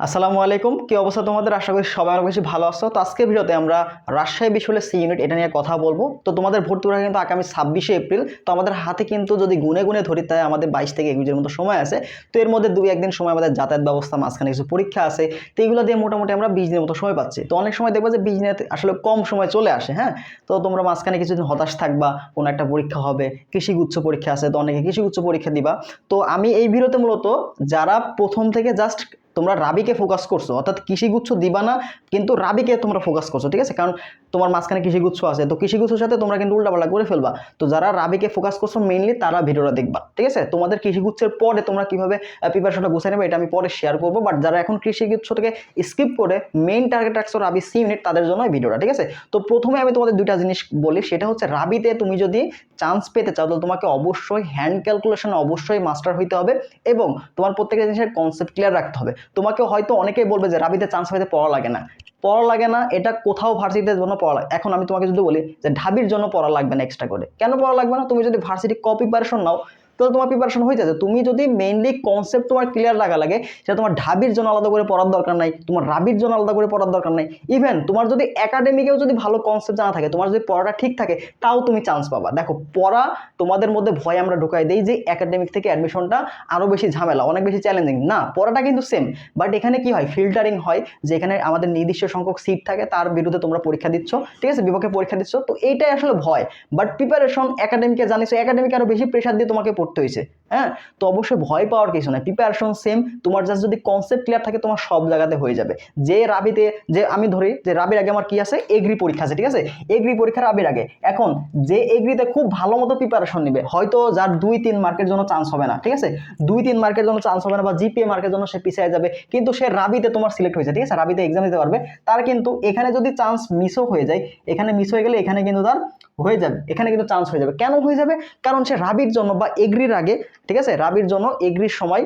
আসসালামু আলাইকুম। কি অবস্থা তোমাদের? আশা করি সবাই অনেক বেশি ভালো আছো। তো আজকের ভিডিওতে আমরা রাজশাহী বিশ্ববিদ্যালয়ের সি ইউনিট এটা নিয়ে কথা বলব। তো তোমাদের ভর্তি পরীক্ষা কিন্তু আগামী ছাব্বিশে এপ্রিল। তো আমাদের হাতে কিন্তু যদি গুনে গুনে ধরি, তাই আমাদের বাইশ থেকে একুশের মতো সময় আছে। তো এর মধ্যে দুই একদিন সময় আমাদের যাতায়াত ব্যবস্থা, মাঝখানে কিছু পরীক্ষা আছে। তো এইগুলো দিয়ে মোটামুটি আমরা বিশ দিনের মতো সময় পাচ্ছি। তো অনেক সময় দেখব যে বিশ দিনে আসলে কম সময় চলে আসে হ্যাঁ? তো তোমরা মাঝখানে কিছুদিন হতাশ থাকবা, কোনো একটা পরীক্ষা হবে কৃষিগুচ্ছ পরীক্ষা আছে, তো অনেকে কৃষিগুচ্ছ পরীক্ষা দিবা। তো আমি এই ভিডিওতে মূলত যারা প্রথম থেকে জাস্ট তোমরা রাবিকে ফোকাস করছ, অর্থাৎ কৃষিগুচ্ছ দিবা না, কিন্তু রাবিকে তোমরা ফোকাস করছ, ঠিক আছে? কারণ তোমার মাঝখানে কৃষিগুচ্ছ আছে, তো কৃষিগুচ্ছর সাথে তোমরা কিন্তু উল্টাপাল্টা করে ফেলবা। তো যারা রাবিকে ফোকাস করছ মেইনলি তারা ভিডিওটা দেখবা, ঠিক আছে? তোমাদের কৃষিগুচ্ছের পরে তোমরা কীভাবে প্রিপারেশনটা গুছিয়ে নেবে, এটা আমি পরে শেয়ার করব বাট যারা এখন কৃষিগুচ্ছটাকে স্কিপ করে মেইন টার্গেট রাখছো রাবি সি ইউনিট তাদের জন্য ভিডিওটা, ঠিক আছে? তো প্রথমে আমি তোমাদের দুইটা জিনিস বলি, সেটা হচ্ছে রাবিতে তুমি যদি চান্স পেতে চাও, তাহলে তোমাকে অবশ্যই হ্যান্ড ক্যালকুলেশন অবশ্যই মাস্টার হইতে হবে, এবং তোমার প্রত্যেকটা জিনিসের কনসেপ্ট ক্লিয়ার রাখতে হবে। তোমাকে হয়তো অনেকেই বলবে যে, রাবিতে চান্স পাইতে পড়া লাগে না। পড়া লাগে না, এটা কোথাও ভার্সিটির জন্য পড়া লাগে এখন আমি তোমাকে যদি বলি যে, ঢাবির জন্য পড়া লাগবে না এক্সট্রা করে। কেন পড়া লাগবে না? তুমি যদি ভার্সিটি ক প্রিপারেশন নাও তাহলে তোমার প্রিপারেশন হয়ে যাবে তুমি যদি মেইনলি কনসেপ্ট তোমার ক্লিয়ার লাগা লাগে, সেটা তোমার ঢাবির জন্য আলাদা করে পড়ার দরকার নাই, তোমার রাবির জন্য আলাদা করে পড়ার দরকার নাই। ইভেন তোমার যদি একাডেমিকেও যদি ভালো কনসেপ্ট জানা থাকে, তোমার যদি পড়াটা ঠিক থাকে, তাও তুমি চান্স পাবা। দেখো, পড়া তোমাদের মধ্যে ভয় আমরা ঢুকাই দিই যে একাডেমিক থেকে অ্যাডমিশনটা আরও বেশি ঝামেলা, অনেক বেশি চ্যালেঞ্জিং না, পড়াটা কিন্তু সেম বাট এখানে কি হয়? ফিল্টারিং হয়, যে এখানে আমাদের নির্দিষ্ট সংখ্যক সিট থাকে, তার বিরুদ্ধে তোমরা পরীক্ষা দিচ্ছ, ঠিক আছে? বিপক্ষে পরীক্ষা দিচ্ছ, তো এইটাই আসলে ভয়। বাট প্রিপারেশন একাডেমিকে জানিস একাডেমিকে আরও বেশি প্রেশার দিয়ে তোমাকে পড়তে হয়েছে হ্যাঁ? তো অবশ্যই ভয় পাওয়ার কিছু নয় প্রিপারেশন সেম তোমার জাস্ট যদি কনসেপ্ট ক্লিয়ার থাকে, তোমার সব জায়গাতে হয়ে যাবে। যে রাবিতে, যে আমি ধরি, যে রাবির আগে আমার কি আছে? এগ্রি পরীক্ষা আছে, ঠিক আছে? এগ্রি পরীক্ষা, রাবির আগে। এখন, যে এগ্রিতে খুব ভালো মতো প্রিপারেশন নিবে, হয়তো যার দুই, তিন মার্কের জন্য চান্স হবে না, ঠিক আছে? দুই, তিন মার্কের জন্য চান্স হবে না বা জিপিএ মার্কের জন্য সে পিছিয়ে যাবে, কিন্তু সে রাবিতে তোমার সিলেক্ট হয়েছে, ঠিক আছে? রাবিতে এক্সাম দিতে পারবে, তার কিন্তু এখানে যদি চান্স মিসও হয়ে যায়, এখানে মিস হয়ে গেলে এখানে কিন্তু তার হয়ে যাবে, এখানে কিন্তু চান্স হয়ে যাবে। কেন হয়ে যাবে? কারণ সে রাবির জন্য বা এগ্রির আগে ঠিক আছে? রাবির জন্য এগ্রির সময়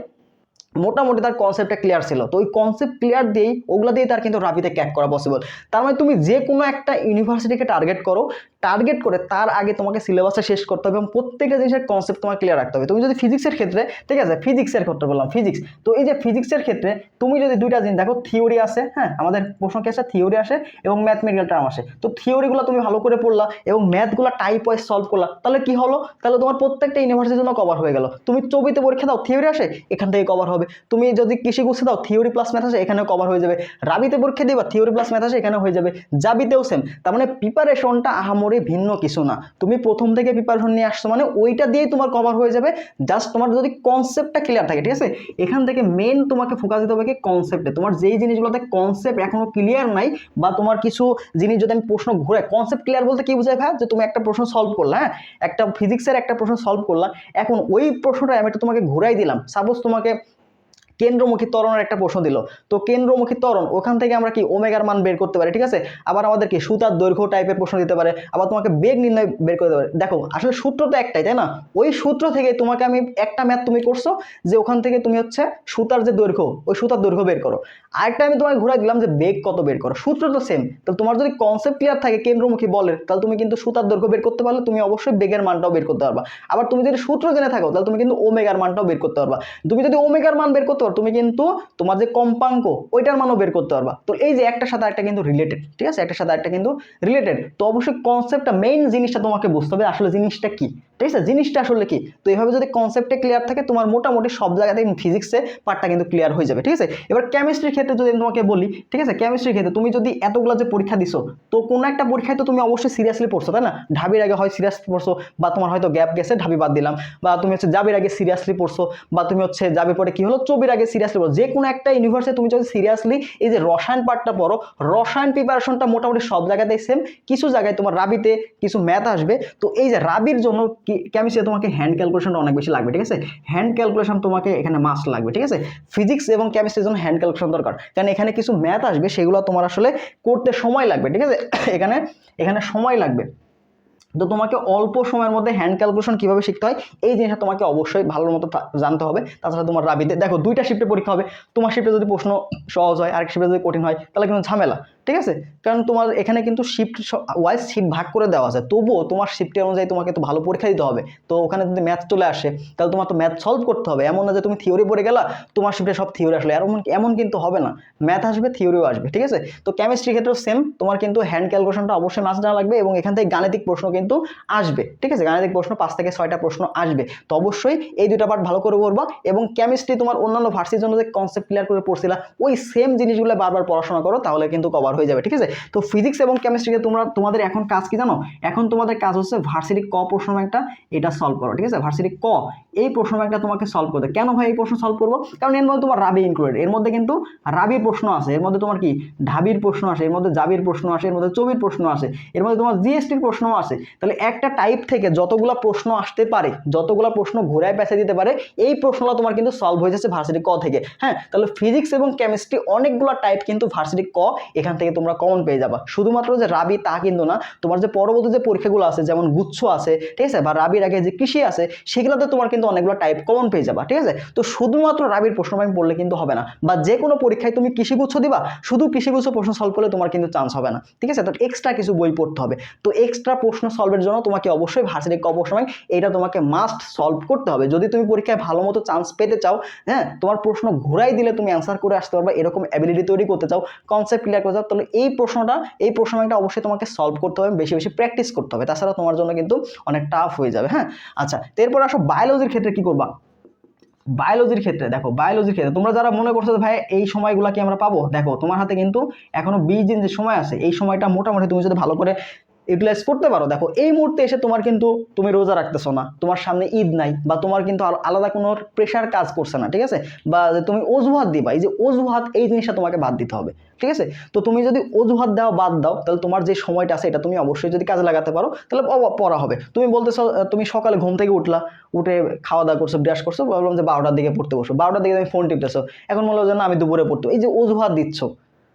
মোটামুটি তার কনসেপ্টটা ক্লিয়ার ছিল। তো ওই কনসেপ্ট ক্লিয়ার দিয়েই ওগুলো দিয়েই তার কিন্তু রাবিতে ক্যাক করা পসিবল তার মানে তুমি যে কোনো একটা ইউনিভার্সিটিকে টার্গেট করো টার্গেট করে তার আগে তোমাকে সিলেবাসটা শেষ করতে হবে এবং প্রত্যেকটা জিনিসের কনসেপ্ট তোমার ক্লিয়ার রাখতে হবে। তুমি যদি ফিজিক্সের ক্ষেত্রে, ঠিক আছে ফিজিক্সের ক্ষেত্রে বললাম ফিজিক্স তো এই যে ফিজিক্সের ক্ষেত্রে তুমি যদি দুইটা জিনিস, দেখো থিওরি আসে হ্যাঁ আমাদের প্রশ্ন কি আসে? থিওরি আসে এবং ম্যাথমেটিক্যাল টার্ম আসে। তো থিওরিগুলো তুমি ভালো করে পড়লা এবং ম্যাথগুলো টাইপ ওয়াইজ সলভ করলা, তাহলে কি হলো? তাহলে তোমার প্রত্যেকটা ইউনিভার্সিটির জন্য কভার হয়ে গেল। তুমি চবিতে পরীক্ষা দাও থিওরি আসে, এখান থেকে কভার হবে। তুমি যদি কৃষি গুছে দাও থিওরি প্লাস ম্যাথ আসে, এখানেও কভার হয়ে যাবে। রাবিতে পরীক্ষা দিবা থিওরি প্লাস ম্যাথ আসে এখানে হয়ে যাবে। জাবিতেও সেম তার মানে প্রিপারেশনটা আহামরে ভিন্ন কিছু না। তুমি প্রথম থেকে প্রিপারেশন নিয়ে আসছো মানে ওইটা দিয়েই তোমার কভার হয়ে যাবে। জাস্ট তোমার যদি কনসেপ্টটা ক্লিয়ার থাকে, ঠিক আছে? এখান থেকে মেন তোমাকে ফোকাস দিতে হবে কি কনসেপ্টে তোমার যেই জিনিসগুলোতে কনসেপ্ট এখনও ক্লিয়ার নাই বা তোমার কিছু জিনিস যদি আমি প্রশ্ন ঘুরে কনসেপ্ট ক্লিয়ার বলতে কি বোঝায় ভাই? যে তুমি একটা প্রশ্ন সলভ করলা হ্যাঁ? একটা ফিজিক্সের একটা প্রশ্ন সলভ করলা। এখন ওই প্রশ্নটা আমি একটা তোমাকে ঘুরাই দিলাম। সাপোজ তোমাকে কেন্দ্রমুখী ত্বরণের একটা প্রশ্ন দিল। তো কেন্দ্রমুখী ত্বরণ, ওখান থেকে আমরা কি ওমেগার মান বের করতে পারি, ঠিক আছে? আবার আমাদেরকে সুতার দৈর্ঘ্য টাইপের প্রশ্ন দিতে পারে, আবার তোমাকে বেগ নির্ণয় বের করতে পারে। দেখো, আসলে সূত্র তো একটাই, তাই না? ওই সূত্র থেকে তোমাকে আমি একটা ম্যাথ তুমি করছ যে ওখান থেকে তুমি হচ্ছে সুতার যে দৈর্ঘ্য, ওই সুতার দৈর্ঘ্য বের করো। আরেকটা আমি তোমাকে ঘুরাই দিলাম যে বেগ কত বের করো। সূত্র তো সেম তাহলে তোমার যদি কনসেপ্ট ক্লিয়ার থাকে কেন্দ্রমুখী বলের, তাহলে তুমি কিন্তু সুতার দৈর্ঘ্য বের করতে পারলে তুমি অবশ্যই বেগের মানটাও বের করতে পারবা। আবার তুমি যদি সূত্র জেনে থাকো, তাহলে তুমি কিন্তু ওমেগার মানটাও বের করতে পারবা। তুমি যদি ওমেগার মান বের করতে তুমি কিন্তু তোমার যে কম্পাঙ্ক, ওইটার মানও বের করতে পারবা। তো এই যে একটা সাথে একটা কিন্তু রিলেটেড ঠিক আছে? একটা সাথে একটা কিন্তু রিলেটেড তো অবশ্যই কনসেপ্টটা মেইন জিনিসটা তোমাকে বুঝতে হবে, আসলে জিনিসটা কি? ঠিক আছে? জিনিসটা আসলে কি? তো এইভাবে যদি কনসেপ্টে ক্লিয়ার থাকে, তোমার মোটামুটি সব জায়গাতে ফিজিক্সে পার্টটা কিন্তু ক্লিয়ার হয়ে যাবে, ঠিক আছে? এবার কেমিস্ট্রির ক্ষেত্রে যদি আমি তোমাকে বলি, ঠিক আছে? কেমিস্ট্রির ক্ষেত্রে তুমি যদি এতগুলো যে পরীক্ষা দিছো, তো কোনো একটা পরীক্ষায় তো তুমি অবশ্যই সিরিয়াসলি পড়ছো, তাই না? ঢাবির আগে হয় সিরিয়াসলি পড়ছো, বা তোমার হয়তো গ্যাপ গেছে, ঢাবি বাদ দিলাম, বা তুমি হচ্ছে জাবির আগে সিরিয়াসলি পড়ছো, বা তুমি হচ্ছে যাবে পরে কি হলো, চবির আগে সিরিয়াসলি পড়ো যে কোনো একটা ইউনিভার্সিটি তুমি যদি সিরিয়াসলি এই যে রসায়ন পার্টটা পড়ো, রসায়ন প্রিপারেশনটা মোটামুটি সব জায়গাতেই সেম কিছু জায়গায় তোমার রাবিতে কিছু ম্যাথ আসবে, তো এই যে রাবির জন্য কেমিস্ট্রি তোমাকে হ্যান্ড ক্যালকুলেশনটা অনেক বেশি লাগবে, ঠিক আছে? হ্যান্ড ক্যালকুলেশন তোমাকে এখানে মাস্ট লাগবে, ঠিক আছে? ফিজিক্স এবং কেমিস্ট্রির জন্য হ্যান্ড ক্যালকুলেশন দরকার। কারণ এখানে কিছু ম্যাথ আসবে, সেগুলো তোমার আসলে করতে সময় লাগবে, ঠিক আছে? এখানে এখানে সময় লাগবে। তো তোমাকে অল্প সময়ের মধ্যে হ্যান্ড ক্যালকুলেশন কীভাবে শিখতে হয়, এই জিনিসটা তোমাকে অবশ্যই ভালো মতো জানতে হবে। তাছাড়া তোমার রাবিতে, দেখো, দুইটা শিফটে পরীক্ষা হবে। তোমার শিফটে যদি প্রশ্ন সহজ হয়, আরেক শিফটে যদি কঠিন হয়, তাহলে কিন্তু ঝামেলা। ঠিক আছে? কারণ তোমার এখানে কিন্তু শিফট ওয়াইজ শিফট ভাগ করে দেওয়া আছে। তবুও তোমার শিফটের অনুযায়ী তোমাকে তো ভালো পরীক্ষা দিতে হবে। তো ওখানে যদি ম্যাথ চলে আসে, তাহলে তোমার তো ম্যাথ সলভ করতে হবে। এমন না যে তুমি থিওরি পড়ে গেলা, তোমার শিফটে সব থিওরি আসলে। এমন এমন কিন্তু হবে না। ম্যাথ আসবে থিওরিও আসবে, ঠিক আছে? তো কেমিস্ট্রির ক্ষেত্রেও সেম তোমার কিন্তু হ্যান্ড ক্যালকুলেশনটা অবশ্যই মাছ জানা লাগবে এবং এখান থেকে গাণিতিক প্রশ্ন কিন্তু আসবে। ঠিক আছে? গাণিতিক প্রশ্ন, পাঁচ থেকে ছয়টা প্রশ্ন আসবে। তো অবশ্যই এই দুটা পার্ট ভালো করে করবা এবং কেমিস্ট্রি তোমার অন্যান্য ভার্সির জন্য যে কনসেপ্ট ক্লিয়ার করে পড়ছিলা, ওই সেম জিনিসগুলো বারবার পড়াশোনা করো, তাহলে কিন্তু কভার হয়ে যাবে, ঠিক আছে? তো ফিজিক্স এবং কেমিস্ট্রিকে তোমরা, তোমাদের এখন কাজ কি জানো? এখন তোমাদের কাজ হচ্ছে ভার্সিটি ক প্রশ্ন ব্যাংকটা এটা সলভ করো, ঠিক আছে? ভার্সিটি ক, এই প্রশ্ন ব্যাংকটা তোমাকে সলভ করতে। কেন ভাই এই প্রশ্ন সলভ করব? কারণ এর মধ্যে তোমার রাবি ইনক্লুডেড এর মধ্যে কিন্তু রাবির প্রশ্ন আছে, এর মধ্যে তোমার কি? ঢাবির প্রশ্ন আসে এর মধ্যে জাবির প্রশ্ন আসে এর মধ্যে চবির প্রশ্ন আসে এর মধ্যে তোমার জিএসটির প্রশ্নও আসে তাহলে একটা টাইপ থেকে যতগুলা প্রশ্ন আসতে পারে, যতগুলা প্রশ্ন ঘোরায় পেঁচে দিতে পারে, এই প্রশ্নটা তোমার কিন্তু সলভ হয়ে যাচ্ছে ভার্সিটি ক থেকে। হ্যাঁ? তাহলে ফিজিক্স এবং কেমিস্ট্রি অনেকগুলো টাইপ কিন্তু ভার্সিটি ক এখান থেকে তোমরা কমন পেয়ে যাবা। শুধুমাত্র যে রাবি তা কিন্তু না, তোমার যে পরবর্তী যে পরীক্ষাগুলো আছে, যেমন গুচ্ছ আছে, ঠিক আছে? বা রাবির আগে যে কৃষি আছে, সেগুলোতে তোমার কিন্তু অনেকগুলো টাইপ কমন পেয়ে যাবা, ঠিক আছে? তো শুধুমাত্র রাবির প্রশ্ন ব্যাংক পড়লে কিন্তু হবে না। বা যে কোনো পরীক্ষায় তুমি কৃষিগুচ্ছ দিবা, শুধু কৃষিগুচ্ছ প্রশ্ন সলভ করলে তোমার কিন্তু চান্স হবে না, ঠিক আছে? তো এক্সট্রা কিছু বই পড়তে হবে। তো এক্সট্রা প্রশ্ন সলভের জন্য তোমাকে অবশ্যই ভার্সিটি প্রশ্ন এটা তোমাকে মাস্ট সলভ করতে হবে। যদি তুমি পরীক্ষায় ভালো মতো চান্স পেতে চাও হ্যাঁ? তোমার প্রশ্ন ঘুরাই দিলে তুমি অ্যান্সার করে আসতে পারবে। এরকম অ্যাবিলিটি তৈরি করতে চাও কনসেপ্ট ক্লিয়ার করতে চাও তাহলে এই প্রশ্নটা এই প্রশ্নটা অবশ্যই তোমাকে সলভ করতে হবে, বেশি বেশি প্র্যাকটিস করতে হবে। তাছাড়া তোমার জন্য কিন্তু অনেক টাফ হয়ে যাবে হ্যাঁ? আচ্ছা এরপর আসো বায়োলজির ক্ষেত্রে কি করবা? বায়োলজির ক্ষেত্রে, দেখো বায়োলজির ক্ষেত্রে, তোমরা যারা মনে করছ ভাই, এই সময়গুলো কি আমরা পাবো? দেখো, তোমার হাতে কিন্তু এখনও বিশ দিন যে সময় আছে। এই সময়টা মোটামুটি তুমি যদি ভালো করে ইউটিলাইজ করতে পারো। দেখো, এই মুহূর্তে এসে তোমার কিন্তু তুমি রোজা রাখতেছো না। তোমার সামনে ঈদ নাই বা তোমার কিন্তু আলাদা কোনো প্রেশার কাজ করছে না, ঠিক আছে? বা তুমি অজুহাত দিবা, এই যে অজুহাত, এই জিনিসটা তোমাকে বাদ দিতে হবে, ঠিক আছে? তো তুমি যদি অজুহাত দেওয়া বাদ দাও, তাহলে তোমার যে সময়টা আছে, এটা তুমি অবশ্যই যদি কাজে লাগাতে পারো, তাহলে পড়া হবে। তুমি বলতেছো তুমি সকালে ঘুম থেকে উঠলা, উঠে খাওয়া দাওয়া করছ ব্রাশ করছ, ভাবলাম যে বারোটার দিকে পড়তে বসো। বারোটার দিকে তুমি ফোন টিপতেছো। এখন বলল যে না, আমি দুপুরে পড়তো। এই যে অজুহাত দিচ্ছ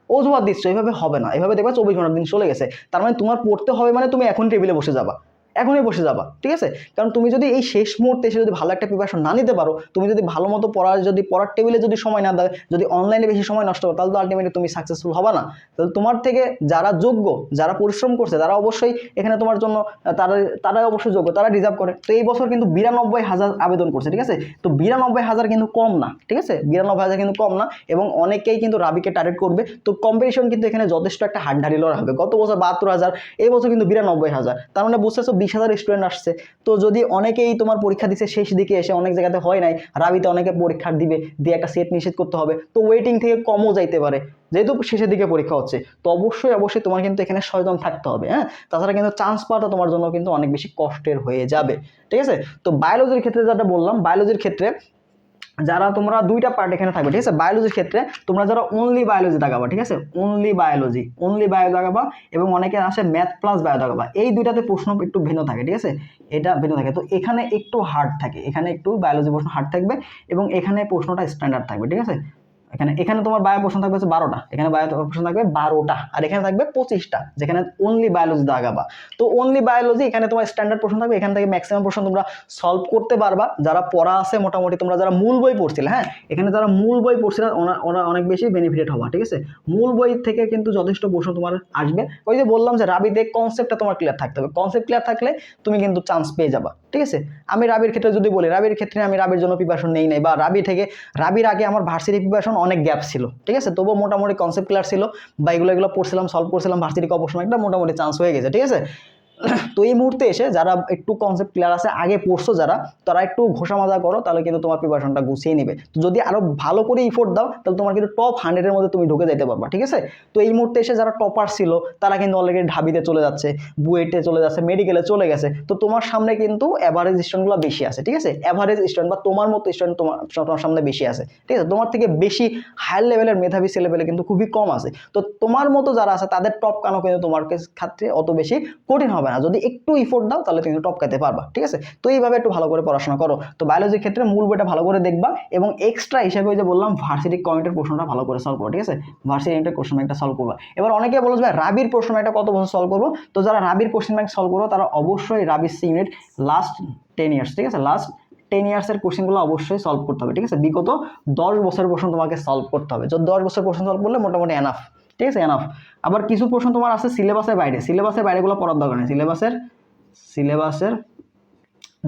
অজুহাত দিচ্ছ, এভাবে হবে না। এভাবে দেখবা চব্বিশ ঘণ্টার দিন চলে গেছে। তার মানে তোমার পড়তে হবে মানে তুমি এখন টেবিলে বসে যাবা। এখনই বসে যাবা, ঠিক আছে? কারণ তুমি যদি এই শেষ মুহূর্তে এসে যদি ভালো একটা প্রিপারেশন না নিতে পারো, তুমি যদি ভালো মতো পড়ার যদি পড়ার টেবিলে যদি সময় না দাও, যদি অনলাইনে বেশি সময় নষ্ট করো, তাহলে তো আলটিমেটলি তুমি সাকসেসফুল হবে না। তাহলে তোমার থেকে যারা যোগ্য, যারা পরিশ্রম করছে, তারা অবশ্যই এখানে তোমার জন্য, তারা, তারাই অবশ্যই যোগ্য তারা ডিজার্ভ করে। তো এই বছর কিন্তু বিরানব্বই হাজার আবেদন করছে, ঠিক আছে? তো বিরানব্বই হাজার কিন্তু কম না, ঠিক আছে? বিরানব্বই হাজার কিন্তু কম না, এবং অনেকেই কিন্তু রাবিকে টার্গেট করবে। তো কম্পিটিশন কিন্তু এখানে যথেষ্ট একটা হাড্ডারি লড়াই হবে। গত বছর বাহাত্তর হাজার, এই বছর কিন্তু বিরানব্বই হাজার। তার মানে বুঝতেছো বিশ হাজার স্টুডেন্ট আসছে। তো যদি অনেকেই তোমার পরীক্ষা দিচ্ছে শেষ দিকে এসে অনেক জায়গাতে হয় নাই, রাবিতে অনেকে পরীক্ষা দিবে, দিয়ে একটা সেট নিষেধ করতে হবে। তো ওয়েটিং থেকে কমও যাইতে পারে, যেহেতু শেষের দিকে পরীক্ষা হচ্ছে। তো অবশ্যই অবশ্যই তোমার কিন্তু এখানে সচেতন থাকতে হবে হ্যাঁ? তাছাড়া কিন্তু চান্স পাওয়াটা তোমার জন্য কিন্তু অনেক বেশি কষ্টের হয়ে যাবে, ঠিক আছে? তো বায়োলজির ক্ষেত্রে যেটা বললাম বায়োলজির ক্ষেত্রে যারা তোমরা দুইটা পার্ট এখানে থাকবে, ঠিক আছে? বায়োলজির ক্ষেত্রে তোমরা যারা অনলি বায়োলজি দাগাবা ঠিক আছে? অনলি বায়োলজি অনলি বায়ো দাগাবা এবং অনেকে আসে ম্যাথ প্লাস বায়ো দাগাবা এই দুইটাতে প্রশ্ন একটু ভিন্ন থাকে, ঠিক আছে? এটা ভিন্ন থাকে। তো এখানে একটু হার্ড থাকে, এখানে একটু বায়োলজি প্রশ্ন হার্ড থাকবে এবং এখানে প্রশ্নটা স্ট্যান্ডার্ড থাকবে, ঠিক আছে? এখানে এখানে তোমার বায়ো প্রশ্ন থাকবে হচ্ছে বারোটা, এখানে বায়ো প্রশ্ন থাকবে বারোটা, আর এখানে থাকবে পঁচিশটা, যেখানে অনলি বায়োলজি দাগাবা তো অনলি বায়োলজি এখানে তোমার স্ট্যান্ডার্ড প্রশ্ন থাকবে, এখান থেকে ম্যাক্সিমাম প্রশ্ন তোমরা সলভ করতে পারবা। যারা পড়া আছে মোটামুটি, তোমরা যারা মূল বই পড়ছিলে হ্যাঁ এখানে যারা মূল বই পড়ছিলে ওরা অনেক বেশি বেনিফিটেড হবা, ঠিক আছে? মূল বই থেকে কিন্তু যথেষ্ট প্রশ্ন তোমার আসবে। ওই যে বললাম যে রাবিতে কনসেপ্টটা তোমার ক্লিয়ার থাকতে হবে। কনসেপ্ট ক্লিয়ার থাকলে তুমি কিন্তু চান্স পেয়ে যাবা। ঠিক আছে? আমি রাবির ক্ষেত্রে যদি বলি, রাবির ক্ষেত্রে আমি রাবির জন্য প্রিপারেশন নেই নাই বা রাবি থেকে, রাবির আগে আমার ভার্সিটি প্রিপারেশন অনেক গ্যাপ ছিল, ঠিক আছে? তবুও মোটামুটি কনসেপ্ট ক্লিয়ার ছিল বা এগুলো এগুলো পড়ছিলাম সলভ করছিলাম ভার্সিটি অবশ্যই, একটা মোটামুটি চান্স হয়ে গেছে, ঠিক আছে? তো এই মুহূর্তে এসে যারা একটু কনসেপ্ট ক্লিয়ার আছে, আগে পড়ছো যারা, তারা একটু ঘোষা মাজা করো, তাহলে কিন্তু তোমার প্রিপারেশনটা গুছিয়ে নেবে। তো যদি আরও ভালো করে ইফোর্ট দাও, তাহলে তোমার কিন্তু টপ হান্ড্রেডের মধ্যে তুমি ঢুকে যেতে পারবা, ঠিক আছে? তো এই মুহূর্তে এসে যারা টপার ছিল, তারা কিন্তু অলরেডি ঢাবিতে চলে যাচ্ছে, বুয়েটে চলে যাচ্ছে মেডিকেলে চলে গেছে। তো তোমার সামনে কিন্তু অ্যাভারেজ স্টুডেন্টগুলো বেশি আছে, ঠিক আছে? অ্যাভারেজ স্টুডেন্ট বা তোমার মতো স্টুডেন্ট তোমার তোমার সামনে বেশি আছে, ঠিক আছে? তোমার থেকে বেশি হায়ার লেভেলের মেধাবী ছেলেপেলে কিন্তু খুবই কম আছে। তো তোমার মতো যারা আছে, তাদের টপ কানো কিন্তু তোমার ক্ষেত্রে অত বেশি কঠিন হবে না। যদি একটু ইফোর্ট দাও, তাহলে তুমি টপকাতে পারবা, ঠিক আছে? তো এইভাবে একটু ভালো করে পড়াশোনা করো। তো বায়োলজির ক্ষেত্রে মূল বইটা ভালো করে দেখবা এবং এক্সট্রা হিসাবে যে বললাম ভার্সিটি কমেন্টের প্রশ্নটা ভালো করে সলভ করো, ঠিক আছে? ভার্সিটি ইন্টার কোশ্চেন ব্যাংকটা সলভ করবা। এবার অনেকে বলো ভাই, রাবির প্রশ্ন ব্যাংকটা কত বছর সলভ করব? তো যারা রাবির কোশ্চেন ব্যাংক সলভ করব তারা অবশ্যই রাবির C unit last ten years ঠিক আছে? লাস্ট টেন ইয়ার্সের কোশ্চেনগুলো অবশ্যই সলভ করতে হবে, ঠিক আছে? বিগত দশ বছরের প্রশ্ন তোমাকে সলভ করতে হবে। যদি দশ বছর প্রশ্ন সলভ করলে মোটামুটি এনাফ ঠিক আছে এনাফ আবার কিছু প্রশ্ন তোমার আছে সিলেবাসের বাইরে। সিলেবাসের বাইরেগুলো পড়ার দরকার নেই। সিলেবাসের সিলেবাসের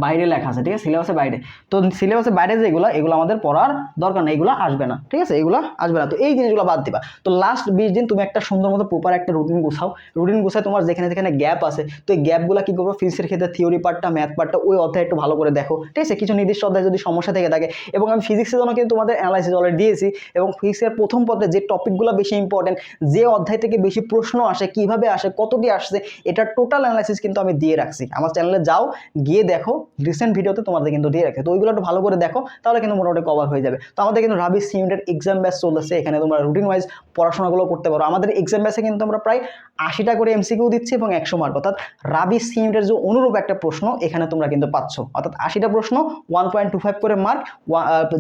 বাইরে লেখা আছে, ঠিক আছে? সিলেবাসের বাইরে। তো সিলেবাসের বাইরে যেগুলো, এগুলো আমাদের পড়ার দরকার নেই, এগুলো আসবে না, ঠিক আছে? এগুলো আসবে না। তো এই জিনিসগুলো বাদ দিবা। তো লাস্ট বিশ দিন তুমি একটা সুন্দর মতো প্রপার একটা রুটিন গুছাও। রুটিন গুছায় তোমার যেখানে যেখানে গ্যাপ আছে, তো এই গ্যাপগুলো কী করব? ফিজিক্সের ক্ষেত্রে থিওরি পার্টটা ম্যাথ পার্টটা ওই অধ্যায় একটু ভালো করে দেখো, ঠিক আছে? কিছু নির্দিষ্ট অধ্যায় যদি সমস্যা থেকে থাকে। এবং আমি ফিজিক্সের জন্য কিন্তু তোমাদের অ্যানালাইসিস অলরেডি দিয়েছি। এবং ফিজিক্সের প্রথম পদে যে টপিকগুলো বেশি ইম্পর্টেন্ট যে অধ্যায় থেকে বেশি প্রশ্ন আসে, কীভাবে আসে, কতটি আসছে এটা টোটাল অ্যানালাইসিস কিন্তু আমি দিয়ে রাখছি। আমার চ্যানেলে যাও, গিয়ে দেখো রিসেন্ট ভিডিওতে তোমাদের কিন্তু দিয়ে রাখে। তো ওইগুলো একটু ভালো করে দেখো, তাহলে কিন্তু মোটামুটি কভার হয়ে যাবে। তো আমাদের কিন্তু রাবি সিমিটের এক্সাম ব্যাচ চলতেছে, এখানে তোমরা রুটিন ওয়াইজ পড়াশোনাগুলো করতে পারো। আমাদের এক্সাম ব্যাচে কিন্তু আমরা প্রায় আশিটা করে এমসিকিউ দিচ্ছি এবং একশো মার্ক অর্থাৎ রাবি সিমিটের যে অনুরূপ একটা প্রশ্ন, এখানে তোমরা কিন্তু পাচ্ছ। অর্থাৎ আশিটা প্রশ্ন ওয়ান পয়েন্ট টু ফাইভ করে mark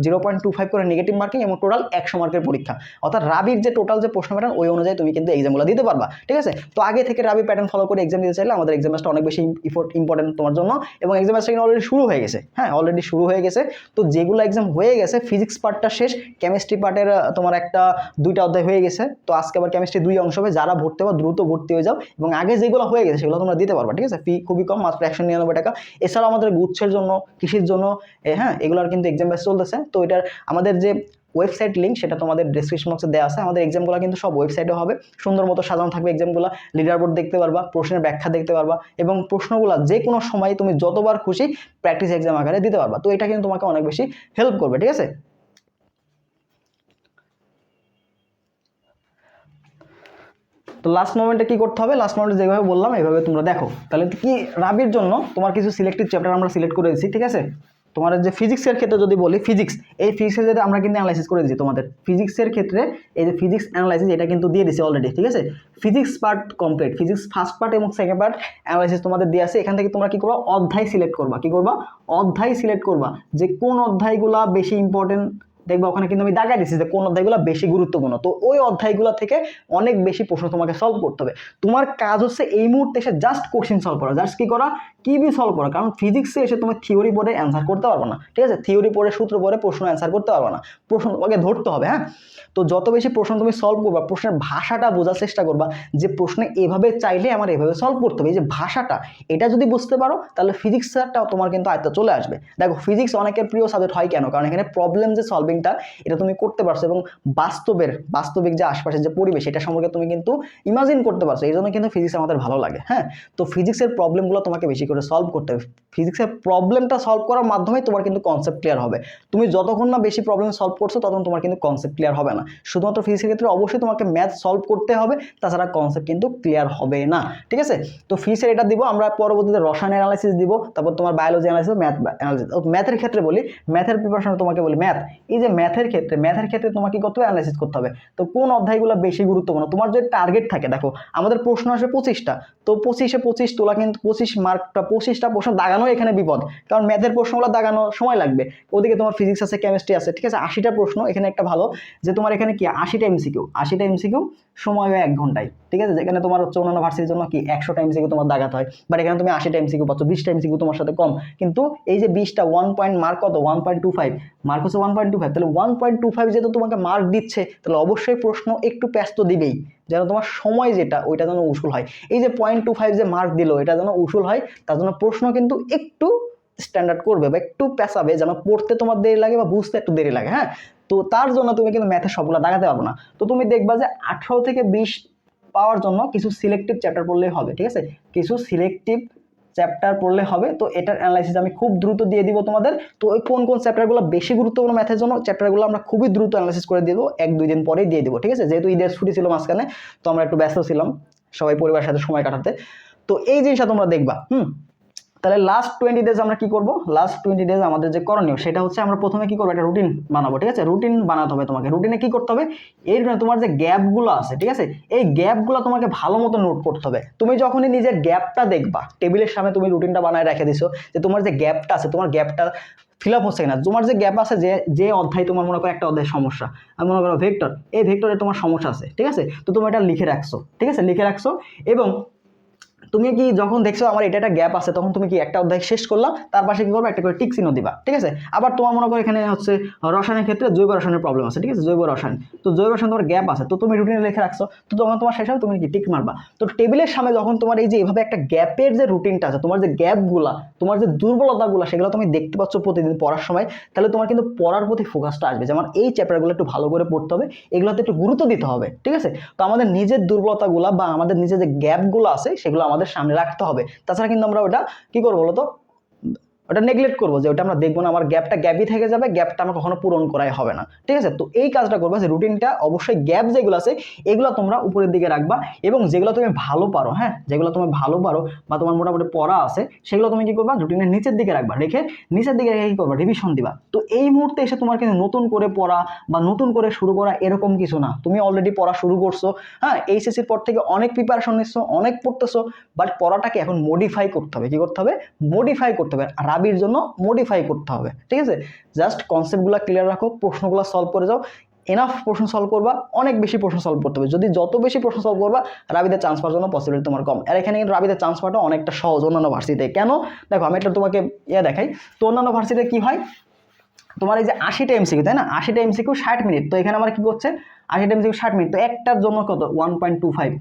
zero point two five করে নেগেটিভ মার্কিং এবং টোটাল একশো মার্কের পরীক্ষা। অর্থাৎ রাবির যে টোটাল যে প্রশ্ন প্যাটার্ন ওই অনুযায়ী তুমি কিন্তু এক্সামগুলো দিতে পারবা। ঠিক আছে? তো আগে থেকে রাবি প্যাটার্ন ফলো করে এক্সাম দিতে চাইলে আমাদের এক্সাম ব্যাচটা অনেক বেশি ইম্পর্টেন্ট তোমার জন্য এবং এক্সাম কিন্তু অলরেডি শুরু হয়ে গেছে। হ্যাঁ অলরেডি শুরু হয়ে গেছে। তো যেগুলো এক্সাম হয়ে গেছে ফিজিক্স পার্টটা শেষ কেমিস্ট্রি পার্টের তোমার একটা, দুইটা অধ্যায় হয়ে গেছে। তো আজকে আবার কেমিস্ট্রি দুই অংশ হবে। যারা ভর্তি হবে, দ্রুত ভর্তি হয়ে যাও। এবং আগে যেগুলো হয়ে গেছে, সেগুলো তোমরা দিতে পারবা, ঠিক আছে? ফি খুবই কম, মাত্র একশো নিরানব্বই টাকা। এছাড়াও আমাদের গুচ্ছের জন্য, কৃষির জন্য হ্যাঁ এগুলোর কিন্তু এক্সাম ব্যাস চলতেছে। তো এটার, আমাদের যে ওয়েবসাইট লিঙ্ক সেটা তোমাদের ডিসক্রিপশন বক্সে দেওয়া আছে। আমাদের এক্সামগুলো কিন্তু সব ওয়েবসাইটে হবে। সুন্দর মতো সাজানো থাকবে এক্সামগুলো লিডার বোর্ড দেখতে পারবা, প্রশ্নের ব্যাখ্যা দেখতে পারবা এবং প্রশ্নগুলো যে কোনো সময় তুমি যতবার খুশি প্র্যাকটিস এক্সাম আকারে দিতে পারবা। তো এটা কিন্তু তোমাকে অনেক বেশি হেল্প করবে, ঠিক আছে? তো লাস্ট মোমেন্টে কি করতে হবে? লাস্ট মোমেন্টে যেভাবে বললাম, এইভাবে তোমরা দেখো। তাহলে কি রাবির জন্য তোমার কিছু সিলেক্টেড চ্যাপ্টার আমরা সিলেক্ট করে দিচ্ছি ঠিক আছে? তোমার যে ফিজিক্সের ক্ষেত্রে যদি বলি ফিজিক্স এই ফিজিক্সের যদি আমরা কিন্তু অ্যানালাইসিস করে দিচ্ছি তোমাদের। ফিজিক্সের ক্ষেত্রে এই যে ফিজিক্স অ্যানালাইসিস এটা কিন্তু দিয়ে দিছি অলরেডি ঠিক আছে? Physics part complete physics first part এবং সেকেন্ড পার্ট অ্যানালাইসিস তোমাদের দিয়ে আছে। এখান থেকে তোমরা কি করবা? অধ্যায় সিলেক্ট করবা। কি করবা? অধ্যায় সিলেক্ট করবা যে কোন অধ্যায়গুলা বেশি ইম্পর্টেন্ট দেখবা ওখানে কিন্তু আমি দাগাই দিচ্ছি যে কোন অধ্যায়গুলো বেশি গুরুত্বপূর্ণ। তো ওই অধ্যায়গুলো থেকে অনেক বেশি প্রশ্ন তোমাকে সলভ করতে হবে। তোমার কাজ হচ্ছে এই মুহূর্তে এসে জাস্ট কোশ্চেন সলভ করা। জাস্ট কি করা? কি বি সলভ করা? কারণ ফিজিক্সে এসে তুমি থিওরি পড়ে অ্যান্সার করতে পারবে না। ঠিক আছে? থিওরি পড়ে সূত্র পড়ে প্রশ্ন অ্যান্সার করতে পারবে না। প্রশ্ন তোমাকে ধরতে হবে হ্যাঁ? তো যত বেশি প্রশ্ন তুমি সলভ করবা, প্রশ্নের ভাষাটা বোঝার চেষ্টা করবা, যে প্রশ্নে এভাবে চাইলে আমার এভাবে সলভ করতে হবে। এই যে ভাষাটা, এটা যদি বুঝতে পারো, তাহলে ফিজিক্সটা তোমার কিন্তু আয়ত্ত চলে আসবে। দেখো ফিজিক্স অনেকের প্রিয় সাবজেক্ট হয় কেন? কারণ এখানে প্রবলেম যে সলভিংটা এটা তুমি করতে পারছ এবং বাস্তবের, বাস্তবিক যে আশপাশের যে পরিবেশ, এটা সম্পর্কে তুমি কিন্তু ইমাজিন করতে পারছ। এই জন্য কিন্তু ফিজিক্স আমাদের ভালো লাগে হ্যাঁ? তো ফিজিক্সের প্রবলেমগুলো তোমাকে বেশি করে সলভ করতে হবে। ফিজিক্সের প্রবলেমটা সলভ করার মাধ্যমে তোমার কিন্তু কনসেপ্ট ক্লিয়ার হবে। তুমি যতক্ষণ না বেশি প্রবলেম সলভ করছ, ততক্ষণ তোমার কিন্তু কনসেপ্ট ক্লিয়ার হবে না। শুধুমাত্র ফিজিক্সের ক্ষেত্রে অবশ্যই তোমাকে ম্যাথ সলভ করতে হবে, তাছাড়া কনসেপ্ট কিন্তু ক্লিয়ার হবে না। ঠিক আছে? তো ফিজিক্সের এটা দিব, আমরা পরবর্তীতে রসায়ন অ্যানালাইসিস দিব, তারপর তোমার বায়োলজি অ্যানালাইসিস ম্যাথ অ্যানালাইসিস ম্যাথের ক্ষেত্রে বলি ম্যাথের প্রিপারেশন তোমাকে বলি ম্যাথ এই যে ম্যাথের ক্ষেত্রে ম্যাথের ক্ষেত্রে তোমাকে কত অ্যানালাইসিস করতে হবে? তো কোন অধ্যায়গুলো বেশি গুরুত্বপূর্ণ? তোমার যদি টার্গেট থাকে, দেখো, আমাদের প্রশ্ন আসে পঁচিশটা। তো পঁচিশে পঁচিশ তোলা কিন্তু পঁচিশ মার্কটা পঁচিশটা প্রশ্ন দাগানো এখানে বিপদ। কারণ ম্যাথের প্রশ্নগুলো দাগানো সময় লাগবে। ওদিকে তোমার ফিজিক্স আছে, কেমিস্ট্রি আছে, ঠিক আছে? আশিটা প্রশ্ন এখানে একটা ভালো। যে তোমার এখানে কি? আশিটা এমসিকিউ আশিটা এমসিকিউ সময় হয় এক ঘন্টায়, ঠিক আছে? যেখানে তোমার হচ্ছে অন্যান্য ভার্সিটির জন্য কি একশো টাইম এমসিকিউ তোমার দাগাতে হয় বাট এখানে তুমি আশি টাইম এমসিকিউ পাচ্ছ, বিশ টাইম এমসিকিউ তোমার সাথে কম। কিন্তু এই যে বিশটা ওয়ান পয়েন্ট মার্ক কত? One point two five mark হচ্ছে ওয়ান পয়েন্ট টু ফাইভ তাহলে ওয়ান পয়েন্ট টু ফাইভ যেহেতু তোমাকে মার্ক দিচ্ছে, তাহলে অবশ্যই প্রশ্ন একটু ব্যস্ত দিবেই, যেন তোমার সময় যেটা, ওইটা যেন উসুল হয়। এই যে পয়েন্ট টু ফাইভ যে মার্ক দিল, এটা যেন উসুল হয়, তার জন্য প্রশ্ন কিন্তু একটু স্ট্যান্ডার্ড করবে বা একটু পেঁচাবে, যেন পড়তে তোমার দেরি লাগে বা বুঝতে একটু দেরি লাগে হ্যাঁ? তো তার জন্য তুমি কিন্তু ম্যাথের সবগুলো দাগাতে পারব না। তো তুমি দেখবা যে আঠারো থেকে বিশ পাওয়ার জন্য কিছু সিলেক্টিভ চ্যাপ্টার পড়লেই হবে, ঠিক আছে? কিছু সিলেক্টিভ চ্যাপ্টার পড়লে হবে, তো এটার অ্যানালাইসিস আমি খুব দ্রুত দিয়ে দিব তোমাদের। তো ওই কোন কোন চ্যাপ্টারগুলো বেশি গুরুত্বপূর্ণ ম্যাথের জন্য চ্যাপ্টারগুলো আমরা খুবই দ্রুত অ্যানালাইসিস করে দিয়ে দেবো, এক, দুই দিন পরেই দিয়ে দেবো, ঠিক আছে? যেহেতু ঈদের ছুটি ছিল মাঝখানে, তো আমরা একটু ব্যস্ত ছিলাম, সবাই পরিবারের সাথে সময় কাটাতে। তো এই জিনিসটা তোমরা দেখবা, হুম? তাহলে লাস্ট টোয়েন্টি ডেজ আমরা কি করব? লাস্ট টোয়েন্টি ডেজ আমাদের যে করণীয়, সেটা হচ্ছে আমরা প্রথমে কি করব? একটা রুটিন বানাবো, ঠিক আছে? রুটিন বানাতে হবে তোমাকে। রুটিনে কি করতে হবে? জন্য তোমার যে গ্যাপগুলো আছে, ঠিক আছে? এই গ্যাপগুলো তোমাকে ভালো মতো নোট করতে হবে। তুমি যখনই নিজের গ্যাপটা দেখবা, টেবিলের সামনে তুমি রুটিনটা বানায় রেখে দিছো, যে তোমার যে গ্যাপটা আছে, তোমার গ্যাপটা ফিল আপ হচ্ছে না তোমার যে গ্যাপ আছে, যে যে অধ্যায় তোমার মনে করো একটা অধ্যায় সমস্যা আমি মনে করো ভেক্টর এই ভেক্টরে তোমার সমস্যা আছে, ঠিক আছে? তো তুমি এটা লিখে রাখছো, ঠিক আছে? লিখে রাখছো এবং তুমি কি যখন দেখছ আমার এটা একটা গ্যাপ আছে, তখন তুমি কি একটা অধ্যায় শেষ করলা? তার পাশে কি করবে? একটা করে টিক চিহ্ন দিবা, ঠিক আছে? আবার তোমার মনে করো এখানে হচ্ছে রসায়নের ক্ষেত্রে জৈব রসায়নের প্রবলেম আছে, ঠিক আছে? জৈব রসায়ন। তো জৈব রসায়ন তোমার গ্যাপ আছে, তো তুমি রুটিনে লিখে রাখছো, তো তখন তোমার শেষ হবে, তুমি কি টিক মারবা। তো টেবিলের সামনে যখন তোমার এই যে এভাবে একটা গ্যাপের যে রুটিনটা আছে, তোমার যে গ্যাপগুলা তোমার যে দুর্বলতাগুলো সেগুলো তুমি দেখতে পাচ্ছ প্রতিদিন পড়ার সময়, তাহলে তোমার কিন্তু পড়ার প্রতি ফোকাসটা আসবে। যেমন এই চ্যাপ্টারগুলো একটু ভালো করে পড়তে হবে, এগুলোতে একটু গুরুত্ব দিতে হবে, ঠিক আছে? তো আমাদের নিজের দুর্বলতাগুলো বা আমাদের নিজের যে গ্যাপগুলো আছে, সেগুলো আমাদের সামনে রাখতে হবে। তাছাড়া কিন্তু আমরা ওটা কি করব বলতো? ওটা নেগলেক্ট করব যে ওটা আমরা দেখব না, আমার গ্যাপটা গ্যাপই থেকে যাবে গ্যাপটা আমার কখনো পূরণ করাই হবে না। ঠিক আছে? তো এই কাজটা করব যে রুটিনটা অবশ্যই গ্যাপ যেগুলো আছে, এগুলো তোমরা উপরের দিকে রাখবা এবং যেগুলো তুমি ভালো পারো হ্যাঁ? যেগুলো তুমি ভালো পারো বা তোমার মোটামুটি পড়া আছে, সেগুলো তুমি কি করবা? রুটিনের নিচের দিকে রাখবা। রেখে নিচের দিকে রেখে কি করবা? রিভিশন দিবা। তো এই মুহূর্তে এসে তোমার কিন্তু নতুন করে পড়া বা নতুন করে শুরু করা এরকম কিছু না। তুমি অলরেডি পড়া শুরু করছ হ্যাঁ? এইচএসির পর থেকে অনেক প্রিপারেশন নিচ্ছ, অনেক পড়তেছো বাট পড়াটাকে এখন মডিফাই করতে হবে। কি করতে হবে? মডিফাই করতে হবে। আর রাবির জন্য মডিফাই করতে হবে, ঠিক আছে? জাস্ট কনসেপ্টগুলো ক্লিয়ার রাখো, প্রশ্নগুলো সলভ করে যাও। এনাফ প্রশ্ন সলভ করবা, অনেক বেশি প্রশ্ন সলভ করতে হবে। যদি যত বেশি প্রশ্ন সলভ করবা, রাবিতে চান্স পাওয়ার জন্য পসিবিলিটি তোমার কম। আর এখানে কিন্তু রাবিতে চান্স পাওয়াটা অনেকটা সহজ অন্যান্য ভার্সিতে কেন? দেখো, আমি এটা তোমাকে ইয়ে দেখাই। তো অন্যান্য ভার্সিতে কি হয়? তোমার এই যে আশিটা এমসিকিউ তাই না? আশিটা এমসিকিউ ষাট মিনিট। তো এখানে আমার কি করছে? আশিটা এমসিকিউ ষাট মিনিট। তো একটার জন্য কত? ওয়ান পয়েন্ট টু ফাইভ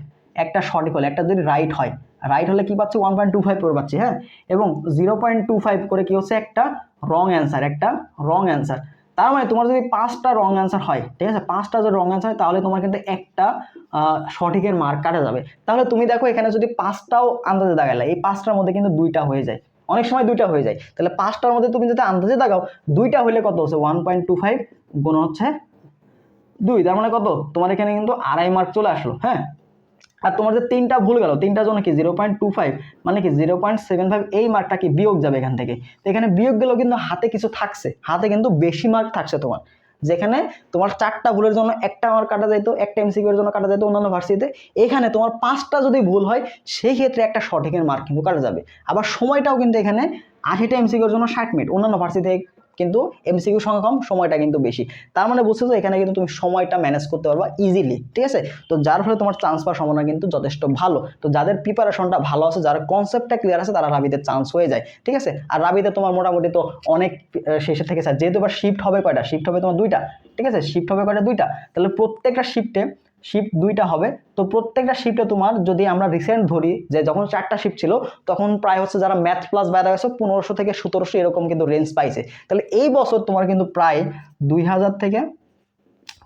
একটা সঠিক হলে, একটা যদি রাইট হয় রাইট হলে কি পাচ্ছি? ওয়ান পয়েন্ট টু ফাইভ করে পাচ্ছি হ্যাঁ? এবং জিরো পয়েন্ট টু ফাইভ করে কি হচ্ছে? একটা রং অ্যান্সার একটা রং অ্যান্সার তার মানে তোমার যদি পাঁচটা রং অ্যান্সার হয়, ঠিক আছে? পাঁচটা যদি রং অ্যান্সার হয়, তাহলে তোমার কিন্তু একটা সঠিকের মার্ক কাটা যাবে। তাহলে তুমি দেখো এখানে যদি পাঁচটাও আন্দাজে দাগালে, এই পাঁচটার মধ্যে কিন্তু দুইটা হয়ে যায়। অনেক সময় দুইটা হয়ে যায়। তাহলে পাঁচটার মধ্যে তুমি যদি আন্দাজে দাগাও, দুইটা হলে কত হচ্ছে? ওয়ান পয়েন্ট টু ফাইভ গুণ হচ্ছে দুই। তার মানে কত? তোমার এখানে কিন্তু আড়াই মার্ক চলে আসলো হ্যাঁ? আর তোমার যে তিনটা ভুল গেল তিনটা জন্য কি জিরো পয়েন্ট টু ফাইভ মানে কি জিরো পয়েন্ট সেভেন ফাইভ এই মার্কটা কি বিয়োগ যাবে এখান থেকে? তো এখানে বিয়োগ গেলেও কিন্তু হাতে কিছু থাকছে, হাতে কিন্তু বেশি মার্ক থাকছে তোমার। যেখানে তোমার চারটা ভুলের জন্য একটা মার্ক কাটা যেত একটা এমসিকিউ এর জন্য কাটা যেত অন্যান্য ভার্সিটিতে এখানে তোমার পাঁচটা যদি ভুল হয়, সেই ক্ষেত্রে একটা সঠিকের মার্ক কিন্তু কাটা যাবে। আবার সময়টাও কিন্তু এখানে আশিটা এমসিকিউ এর জন্য ষাট মিনিট, অন্যান্য ভার্সিটিতে কিন্তু এমসিকিউ সংখ্যা কম, সময়টা কিন্তু বেশি। তার মানে বুঝছ তো, এখানে কিন্তু তুমি সময়টা ম্যানেজ করতে পারবা ইজিলি ঠিক আছে? তো যার ফলে তোমার চান্স পাওয়ার সম্ভাবনা কিন্তু যথেষ্ট ভালো। তো যাদের প্রিপারেশনটা ভালো আছে, যারা কনসেপ্টটা ক্লিয়ার আছে, তারা রাবিতে চান্স হয়ে যায়, ঠিক আছে? আর রাবিতে তোমার মোটামুটি তো অনেক শেষে থেকে স্যার যেহেতু এবার শিফট হবে কয়টা? শিফট হবে তোমার দুইটা, ঠিক আছে? শিফট হবে কয়টা? দুইটা। তাহলে প্রত্যেকটা শিফটে শিফট দুইটা হবে। তো প্রত্যেকটা শিফটে তোমার যদি আমরা রিসেন্ট ধরি যে যখন চারটা শিফট ছিল, তখন প্রায় হচ্ছে যারা ম্যাথ প্লাস বাইরে গেছে পনেরোশো থেকে সতেরোশো এরকম কিন্তু রেঞ্জ পাইছে। তাহলে এই বছর তোমার কিন্তু প্রায় দুই হাজার থেকে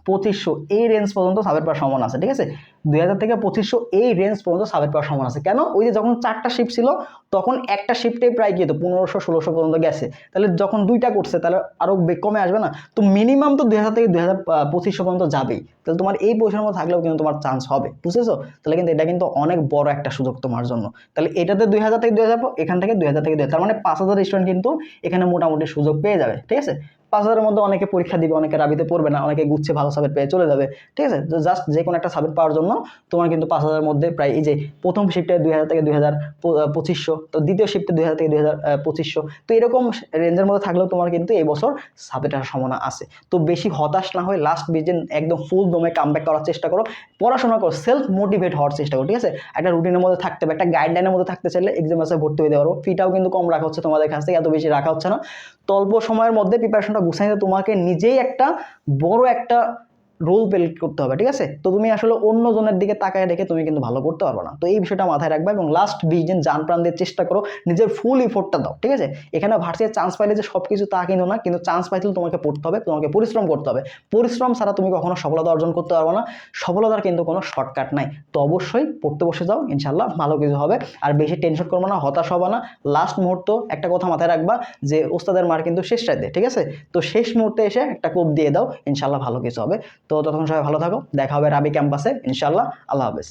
পঁচিশশো এই রেঞ্জ পর্যন্ত সাবের পাওয়ার সম্ভাবনা আছে, ঠিক আছে? দুই হাজার থেকে পঁচিশশো এই রেঞ্জ পর্যন্ত সাবের পাওয়ার সমান আছে। কেন? ওই যে যখন চারটা শিফট ছিল, তখন একটা শিফটে প্রায় কি হতো পনেরোশো, ষোলোশো পর্যন্ত গেছে। তাহলে যখন দুইটা করছে, তাহলে আরও কমে আসবে না? তো মিনিমাম তো দুই হাজার থেকে দুই হাজার পঁচিশশো পর্যন্ত যাবেই। তাহলে তোমার এই পয়সার মধ্যে থাকলেও কিন্তু তোমার চান্স হবে। বুঝেছ? তাহলে কিন্তু এটা কিন্তু অনেক বড় একটা সুযোগ তোমার জন্য। তাহলে এটাতে দুই হাজার থেকে দুই হাজার, এখান থেকে দুই হাজার থেকে দুই হাজার। তার মানে পাঁচ হাজার স্টুডেন্ট কিন্তু এখানে মোটামুটি সুযোগ পেয়ে যাবে, ঠিক আছে? পাঁচ হাজারের মধ্যে অনেকে পরীক্ষা দিবে, অনেকে রাবিতে পড়বে না, অনেকে গুচ্ছে ভালো সাবজেক্ট পেয়ে চলে যাবে, ঠিক আছে? তো জাস্ট যে কোনো একটা সাবজেক্ট পাওয়ার জন্য তোমার কিন্তু পাঁচ হাজারের মধ্যে প্রায় এই যে প্রথম শিফটে দুই হাজার থেকে দুই হাজার পঁচিশশো, তো দ্বিতীয় শিফটে দুই হাজার থেকে দুই হাজার পঁচিশশো। তো এরকম রেঞ্জের মধ্যে থাকলেও তোমার কিন্তু এই বছর সাবজেক্ট আসার সম্ভাবনা আছে। তো বেশি হতাশ না হয়ে লাস্ট বিজেন একদম ফুল দমে কামব্যাক করার চেষ্টা করো। পড়াশোনা করো সেলফ মোটিভেট হওয়ার চেষ্টা করো, ঠিক আছে? একটা রুটিনের মধ্যে থাকতে হবে, একটা গাইডলাইনের মধ্যে থাকতে চাইলে এক্সাম আসে ভর্তি হতে পারো। ফিটাও কিন্তু কম রাখা হচ্ছে তোমাদের কাছ থেকে, এত বেশি রাখা হচ্ছে না। তো অল্প সময়ের মধ্যে প্রিপারেশনটা গুছাই তোমাকে নিজেই একটা বড় একটা রোল প্লে করতে হবে, ঠিক আছে? তো তুমি আসলে অন্য জনের দিকে তাকায় রেখে তুমি কিন্তু ভালো করতে পারবে না। তো এই বিষয়টা মাথায় রাখবে এবং লাস্ট বিশ দিন যান প্রাণ দিয়ে চেষ্টা করো, নিজের ফুল ইফোর্টটা দাও, ঠিক আছে? এখানে ভার্সিটির চান্স পাইলে যে সব কিছু তা কিন্তু না, কিন্তু চান্স পাইলে তোমাকে পড়তে হবে, তোমাকে পরিশ্রম করতে হবে। পরিশ্রম ছাড়া তুমি কখনো সফলতা অর্জন করতে পারবে না। সফলতার কিন্তু কোনো শর্টকাট নাই। তো অবশ্যই পড়তে বসে যাও ইনশাল্লাহ ভালো কিছু হবে। আর বেশি টেনশন করব না, হতাশ হবে না। লাস্ট মুহূর্ত একটা কথা মাথায় রাখবা যে ওস্তাদের মার কিন্তু শেষ রাতে ঠিক আছে? তো শেষ মুহূর্তে এসে একটা কোপ দিয়ে দাও ইনশাল্লাহ ভালো কিছু হবে। তো ততক্ষণ সবাই ভালো থাকো দেখা হবে রাবি ক্যাম্পাসে ইনশাল্লাহ আল্লাহ হাফেজ।